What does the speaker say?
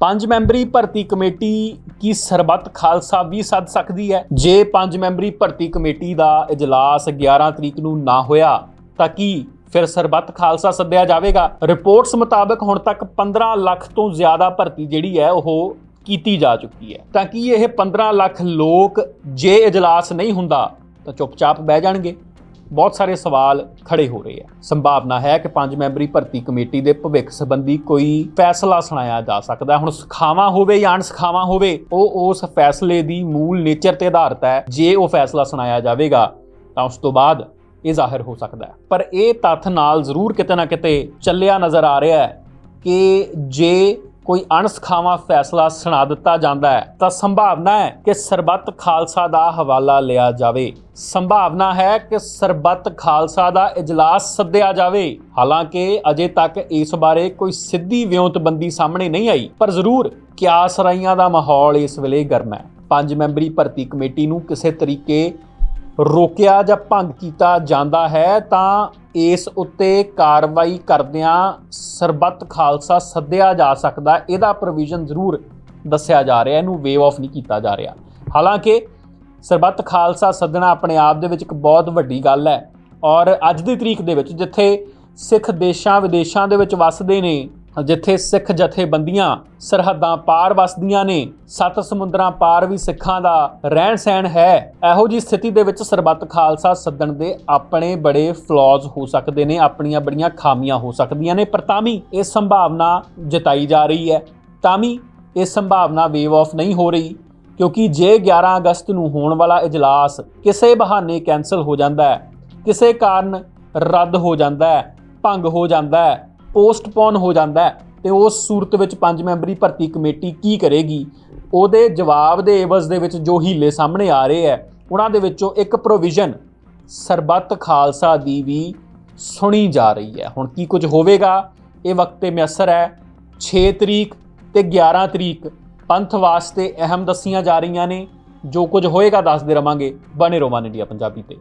ਪੰਜ ਮੈਂਬਰੀ ਭਰਤੀ ਕਮੇਟੀ ਕੀ ਸਰਬੱਤ ਖਾਲਸਾ ਵੀ ਸੱਦ ਸਕਦੀ ਹੈ? ਜੇ ਪੰਜ ਮੈਂਬਰੀ ਭਰਤੀ ਕਮੇਟੀ ਦਾ ਇਜਲਾਸ 11 ਤਰੀਕ ਨੂੰ ਨਾ ਹੋਇਆ, ਤਾਂ ਕੀ ਫਿਰ ਸਰਬੱਤ ਖਾਲਸਾ ਸੱਦਿਆ ਜਾਵੇਗਾ? ਰਿਪੋਰਟਸ ਮੁਤਾਬਕ ਹੁਣ ਤੱਕ 15 ਲੱਖ ਤੋਂ ਜ਼ਿਆਦਾ ਭਰਤੀ ਜਿਹੜੀ ਹੈ, ਉਹ ਕੀਤੀ ਜਾ ਚੁੱਕੀ ਹੈ। ਤਾਂ ਕਿ ਇਹ 15 ਲੱਖ ਲੋਕ ਜੇ ਇਜਲਾਸ ਨਹੀਂ ਹੁੰਦਾ, ਤਾਂ ਚੁੱਪਚਾਪ ਬਹਿ ਜਾਣਗੇ। ਬਹੁਤ ਸਾਰੇ ਸਵਾਲ ਖੜੇ ਹੋ ਰਹੇ ਆ। ਸੰਭਾਵਨਾ ਹੈ ਕਿ ਪੰਜ ਮੈਂਬਰੀ ਭਰਤੀ ਕਮੇਟੀ ਦੇ ਭਵਿੱਖ ਸੰਬੰਧੀ ਕੋਈ ਫੈਸਲਾ ਸੁਣਾਇਆ ਜਾ ਸਕਦਾ ਹੁਣ ਸਿਖਾਵਾਂ ਹੋਵੇ ਜਾਂ ਅਣਸਿਖਾਵਾਂ ਹੋਵੇ, ਉਹ ਉਸ ਫੈਸਲੇ ਦੀ ਮੂਲ ਨੇਚਰ ਤੇ ਆਧਾਰਿਤ ਹੈ। ਜੇ ਉਹ ਫੈਸਲਾ ਸੁਣਾਇਆ ਜਾਵੇਗਾ, ਤਾਂ ਉਸ ਤੋਂ ਬਾਅਦ ਇਹ ਜ਼ਾਹਿਰ ਹੋ ਸਕਦਾ ਹੈ। ਪਰ ਇਹ ਤੱਥ ਨਾਲ ਜ਼ਰੂਰ ਕਿਤੇ ਨਾ ਕਿਤੇ ਚੱਲਿਆ ਨਜ਼ਰ ਆ ਰਿਹਾ ਹੈ ਕਿ ਜੇ ਕੋਈ ਅਣਸਖਾਵਾਂ ਫੈਸਲਾ ਸੁਣਾ ਦਿੱਤਾ ਜਾਂਦਾ ਹੈ, ਤਾਂ ਸੰਭਾਵਨਾ ਹੈ ਕਿ ਸਰਬੱਤ ਖਾਲਸਾ ਦਾ ਹਵਾਲਾ ਲਿਆ ਜਾਵੇ। ਸੰਭਾਵਨਾ ਹੈ ਕਿ ਸਰਬੱਤ ਖਾਲਸਾ ਦਾ ਇਜਲਾਸ ਸੱਦਿਆ ਜਾਵੇ। ਹਾਲਾਂਕਿ ਅਜੇ ਤੱਕ ਇਸ ਬਾਰੇ ਕੋਈ ਸਿੱਧੀ ਵਿਉਂਤਬੰਦੀ ਸਾਹਮਣੇ ਨਹੀਂ ਆਈ, ਪਰ ਜ਼ਰੂਰ ਕਿਆਸ ਰਾਈਆਂ ਦਾ ਮਾਹੌਲ ਇਸ ਵੇਲੇ ਗਰਮ ਹੈ। ਪੰਜ ਮੈਂਬਰੀ ਭਰਤੀ ਕਮੇਟੀ ਨੂੰ ਕਿਸੇ ਤਰੀਕੇ ਰੋਕਿਆ ਜਾਂ ਭੰਗ ਕੀਤਾ ਜਾਂਦਾ ਹੈ, ਤਾਂ ਇਸ ਉੱਤੇ ਕਾਰਵਾਈ ਕਰਦਿਆਂ ਸਰਬੱਤ ਖਾਲਸਾ ਸੱਦਿਆ ਜਾ ਸਕਦਾ ਇਹਦਾ ਪ੍ਰੋਵੀਜ਼ਨ ਜ਼ਰੂਰ ਦੱਸਿਆ ਜਾ ਰਿਹਾ, ਇਹਨੂੰ ਵੇਵ ਆਫ ਨਹੀਂ ਕੀਤਾ ਜਾ ਰਿਹਾ। ਹਾਲਾਂਕਿ ਸਰਬੱਤ ਖਾਲਸਾ ਸੱਦਣਾ ਆਪਣੇ ਆਪ ਦੇ ਵਿੱਚ ਇੱਕ ਬਹੁਤ ਵੱਡੀ ਗੱਲ ਹੈ ਔਰ ਅੱਜ ਦੀ ਤਰੀਕ ਦੇ ਵਿੱਚ ਜਿੱਥੇ ਸਿੱਖ ਦੇਸ਼ਾਂ ਵਿਦੇਸ਼ਾਂ ਦੇ ਵਿੱਚ ਵੱਸਦੇ ਨੇ ਜਿੱਥੇ ਸਿੱਖ ਜਥੇਬੰਦੀਆਂ ਸਰਹੱਦਾਂ ਪਾਰ ਵਸਦੀਆਂ ਨੇ, ਸੱਤ ਸਮੁੰਦਰਾਂ ਪਾਰ ਵੀ ਸਿੱਖਾਂ ਦਾ ਰਹਿਣ ਸਹਿਣ ਹੈ। ਇਹੋ ਜੀ ਸਥਿਤੀ ਦੇ ਵਿੱਚ ਸਰਬੱਤ ਖਾਲਸਾ ਸੱਦਣ ਦੇ ਆਪਣੇ ਬੜੇ ਫਲॉज ਹੋ ਸਕਦੇ ਨੇ, ਆਪਣੀਆਂ ਬੜੀਆਂ ਖਾਮੀਆਂ ਹੋ ਸਕਦੀਆਂ ਨੇ, ਪਰ ਤਾਂ ਵੀ ਇਹ ਸੰਭਾਵਨਾ ਜਤਾਈ ਜਾ ਰਹੀ ਹੈ। ਤਾਂ ਵੀ ਇਹ ਸੰਭਾਵਨਾ ਵੇਵ ਆਫ ਨਹੀਂ ਹੋ ਰਹੀ, ਕਿਉਂਕਿ ਜੇ 11 ਅਗਸਤ ਨੂੰ ਹੋਣ ਵਾਲਾ ਇਜਲਾਸ ਕਿਸੇ ਬਹਾਨੇ ਕੈਨਸਲ ਹੋ ਜਾਂਦਾ ਹੈ, ਕਿਸੇ ਕਾਰਨ ਰੱਦ ਹੋ ਜਾਂਦਾ ਹੈ, ਭੰਗ ਹੋ ਜਾਂਦਾ ਹੈ ਪੋਸਟਪੋਨ ਹੋ ਜਾਂਦਾ ਹੈ ਤੇ ਉਸ ਸੂਰਤ ਵਿੱਚ ਪੰਜ ਮੈਂਬਰੀ ਭਰਤੀ ਕਮੇਟੀ ਕੀ ਕਰੇਗੀ? ਉਹਦੇ ਜਵਾਬ ਦੇ ਏਵਜ਼ ਦੇ ਵਿੱਚ ਜੋ ਹੀਲੇ ਸਾਹਮਣੇ ਆ ਰਹੇ ਹੈ, ਉਹਨਾਂ ਦੇ ਵਿੱਚੋਂ ਇੱਕ ਪ੍ਰੋਵੀਜ਼ਨ ਸਰਬੱਤ ਖਾਲਸਾ ਦੀ ਵੀ ਸੁਣੀ ਜਾ ਰਹੀ ਹੈ। ਹੁਣ ਕੀ ਕੁਝ ਹੋਵੇਗਾ? ਇਹ ਵਕਤ ਤੇ ਮਿਆਸਰ ਹੈ 6 ਤਰੀਕ ਤੇ 11 ਤਰੀਕ। ਪੰਥ ਵਾਸਤੇ ਅਹਿਮ ਦੱਸੀਆਂ ਜਾ ਰਹੀਆਂ ਨੇ। ਜੋ ਕੁਝ ਹੋਏਗਾ ਦੱਸਦੇ ਰਵਾਂਗੇ। ਬਣੇ ਰੋਮਾਨ ਇੰਡੀਆ ਪੰਜਾਬੀ ਤੇ।